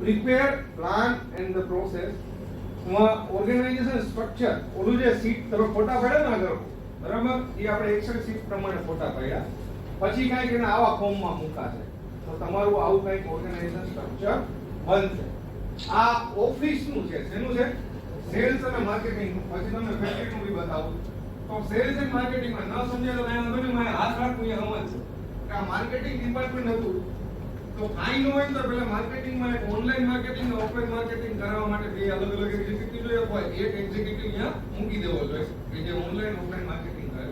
prepare plan, and the process. Organization structure ઓલું જે seat તમે ફોટા પાડ્યા ને આગળ, બરાબર? એ આપણે એક્સેલ સીટ પ્રમાણે ફોટા પાડ્યા. પછી કાંઈક એને આવા ફોર્મમાં મૂકાશે. તો તમારું આવું કંઈક ઓર્ગેનાઇઝેશન સ્ટ્રક્ચર બનશે. આ ઓફિસનું છે, શેનું છે? સેલ્સ અને માર્કેટિંગ પછી તમને ફેક્ટરીનું બી બતાવું. તો સેલ્સ એન્ડ માર્કેટિંગમાં ન સમજે તો અહીંયા મને હાથ રાખવું એ સમજ આ માર્કેટિંગ ડિપાર્ટમેન્ટ હતું. તો ન હોય તો પેલા માર્કેટિંગમાં એક ઓનલાઈન માર્કેટિંગ ઓફલાઈન માર્કેટિંગ કરવા માટે બે અલગ અલગ એક્ઝિક્યુટિવ જોઈએ હોય. એક એક્ઝિક્યુટિવ અહીંયા મૂકી દેવો જોઈએ. કે જે ઓનલાઈન ઓફલાઈન માર્કેટિંગ કરે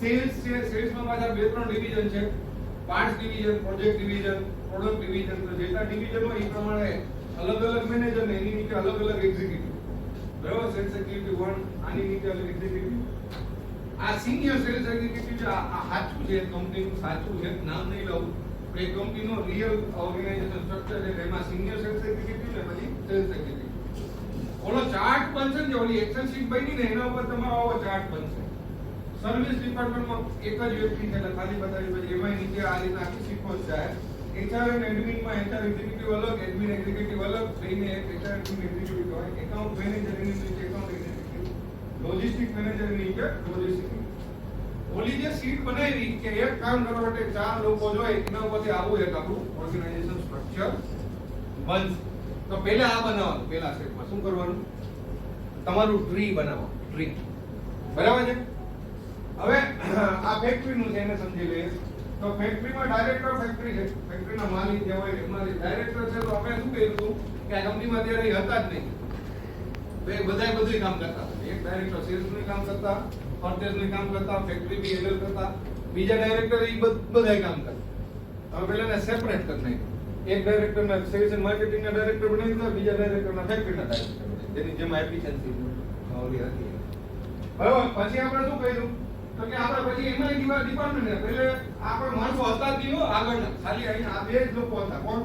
સેલ્સ છે સેલ્સમાં પાછા બે, ત્રણ ડિવિઝન છે. Parts division project division product division તો જેટલા ડિવિઝન હોય એ પ્રમાણે અલગ અલગ મેનેજર એની નીચે અલગ અલગ એક્ઝિક્યુટિવ બરાબર? સેલ્સ એક્ઝિક્યુટિવ વન આની નીચે અલગ એક્ઝિક્યુટિવ આ સિનિયર સેલ્સ એક્ઝિક્યુટિવ આ સાચું છે કંપનીનું સાચું છે, નામ નહીં લઉં. એ કંપનીનો રિયલ ઓર્ગેનાઇઝેશન સ્ટ્રક્ચર છે એમાં સિનિયર સેલ્સ એક્ઝિક્યુટિવ ને પછી સેલ્સ એક્ઝિક્યુટિવ ઓલો ચાર્ટ બનશે ને ઓલી એક્સેલ શીટ બની ને, એના ઉપર તમારો આવો ચાર્ટ બનશે. સર્વિસ ડિપાર્ટમેન્ટમાં એક જ વ્યક્તિ છે ખાલી બતાવી પછી એમાં નીચે આ રીતના આખી જ જાય. એચઆર એન્ડ એડમિનમાં એચઆર એક્ઝિક્યુટિવ અલગ એડમિન એક્ઝિક્યુટિવ અલગ થઈને એચઆર એડમિન એક્ઝિક્યુટિવ હોય. એકાઉન્ટ મેનેજર એની નીચે એકાઉન્ટ એક્ઝિક્યુટિવ લોજિસ્ટિક મેનેજર નીચે લોજિસ્ટિક ઓલી જે સીટ બનાવી કે એક કામ કરવા માટે ચાર લોકો જોઈએ એના ઉપરથી આવું એક આપણું ઓર્ગેનાઇઝેશન સ્ટ્રક્ચર બનશે. તો પહેલા આ બનાવવાનું, પહેલા સ્ટેપમાં શું કરવાનું? તમારું ટ્રી બનાવો ટ્રી બરાબર છે? હવે આ ફેક્ટરીનું છે એને સમજી લઈએ. તો ફેક્ટરીમાં ડાયરેક્ટર ફેક્ટરી છે. ફેક્ટરીના માલિક જે હોય એમાં ડાયરેક્ટર છે, તો અમે શું કર્યું હતું? કે આ કંપનીમાં ત્યારે હતા જ નહીં. એ બધાય બધુંય કામ કરતા. એક ડાયરેક્ટર સેલ્સનું કામ કરતા પરચેસનું કામ કરતા ફેક્ટરી બી હેન્ડલ કરતા બીજા ડાયરેક્ટર એ બધાય કામ કરતા હવે પેલાને સેપરેટ કરી નાખ્યું. એક ડાયરેક્ટરના સેલ્સ એન્ડ માર્કેટિંગના ડાયરેક્ટર બનાવી દીધા બીજા ડાયરેક્ટરના ફેક્ટરીના ડાયરેક્ટર. જેની જેમ એફિશિયન્સી ઓલી હતી. બરાબર? પછી આપણે શું કર્યું? તો કે આપણે પછી એમાં દીવા ડિપાર્ટમેન્ટ ને પહેલે આપણે માણસો હતા જ નહીં આગળના ખાલી અહીંયા આ બે જ લોકો હતા. કોણ?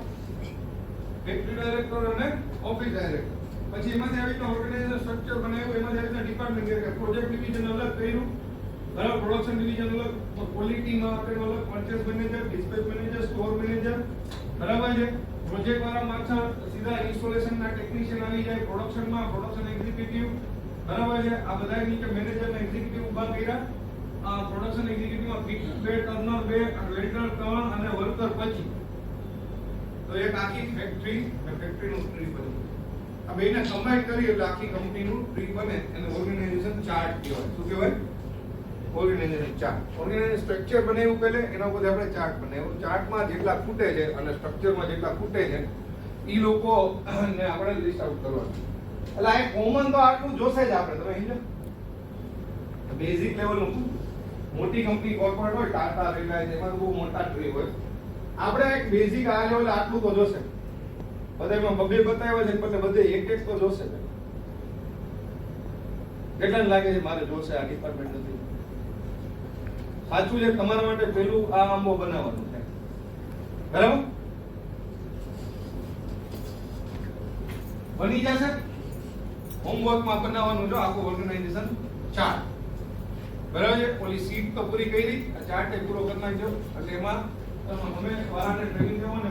ફેક્ટરી ડાયરેક્ટર અને ઓફિસ ડાયરેક્ટર પછી એમાંથી આવી રીતે ઓર્ગેનાઇઝેશન સ્ટ્રક્ચર બનાવ્યું એમાંથી આવી રીતના ડિપાર્ટમેન્ટ કે પ્રોજેક્ટ ડિવિઝન અલગ કર્યું બરાબર પ્રોડક્શન ડિવિઝન અલગ ક્વોલિટી માટેનું અલગ purchase manager dispatch manager store manager બરાબર છે? પ્રોજેક્ટ વાળા માણસો સીધા ઇન્સ્ટોલેશન ના ટેકનિશિયન આવી જાય પ્રોડક્શનમાં પ્રોડક્શન એક્ઝિક્યુટિવ બરાબર છે? આ બધા નીચે મેનેજર ને એક્ઝિક્યુટિવ ઊભા કર્યા. આ પ્રોડક્શન એક્ઝિક્યુટિવમાં ફિક્સ બે ટર્નર બે વેન્ડર ત્રણ અને વર્કર પછી. તો એક આખી ફેક્ટરી ફેક્ટરીનું ટ્રી બન્યું આ બેને કમ્બાઈન કરી એટલે આખી કંપનીનું ટ્રી બને એને ઓર્ગેનાઇઝેશન ચાર્ટ કહેવાય. શું કહેવાય? ઓર્ગેનાઇઝેશન ચાર્ટ ઓર્ગેનાઇઝેશન સ્ટ્રક્ચર બનાવ્યું પહેલે, એના ઉપર આપણે ચાર્ટ બનાવ્યું ચાર્ટમાં જેટલા ખૂટે છે અને સ્ટ્રક્ચરમાં જેટલા ખૂટે છે એ લોકો ને આપણે લિસ્ટ આઉટ કરવાનું. એટલે આ કોમન તો આટલું જોશે જ આપણે, તમે સમજો? બેઝિક લેવલનું મોટી કંપની કોર્પોરેટ હોય, ટાટા, રિલાયન્સ, એમાં બહુ મોટા ટ્રી હોય. આપણે એક બેઝિક આ લેવલ આટલું તો જોશે. બધામાં બબે બતાવ્યા છે એટલે બધે એક એક તો જોશે. કેટલા લાગે છે મારે જોશે આ ડિપાર્ટમેન્ટ નથી? સાચું છે, તમારા માટે પેલું આ આંબો બનાવવાનું છે. બરાબર? બની જશે? હોમવર્કમાં બનાવવાનું જો, આખું ઓર્ગેનાઇઝેશન ચાર્ટ બરાબર છે? ઓલી સીટ તો પૂરી કરી, આ ચાર્ટ પૂરો કરી નાખજો. એટલે એમાં તમે વાળાને ટ્રેનિંગ દેવો ને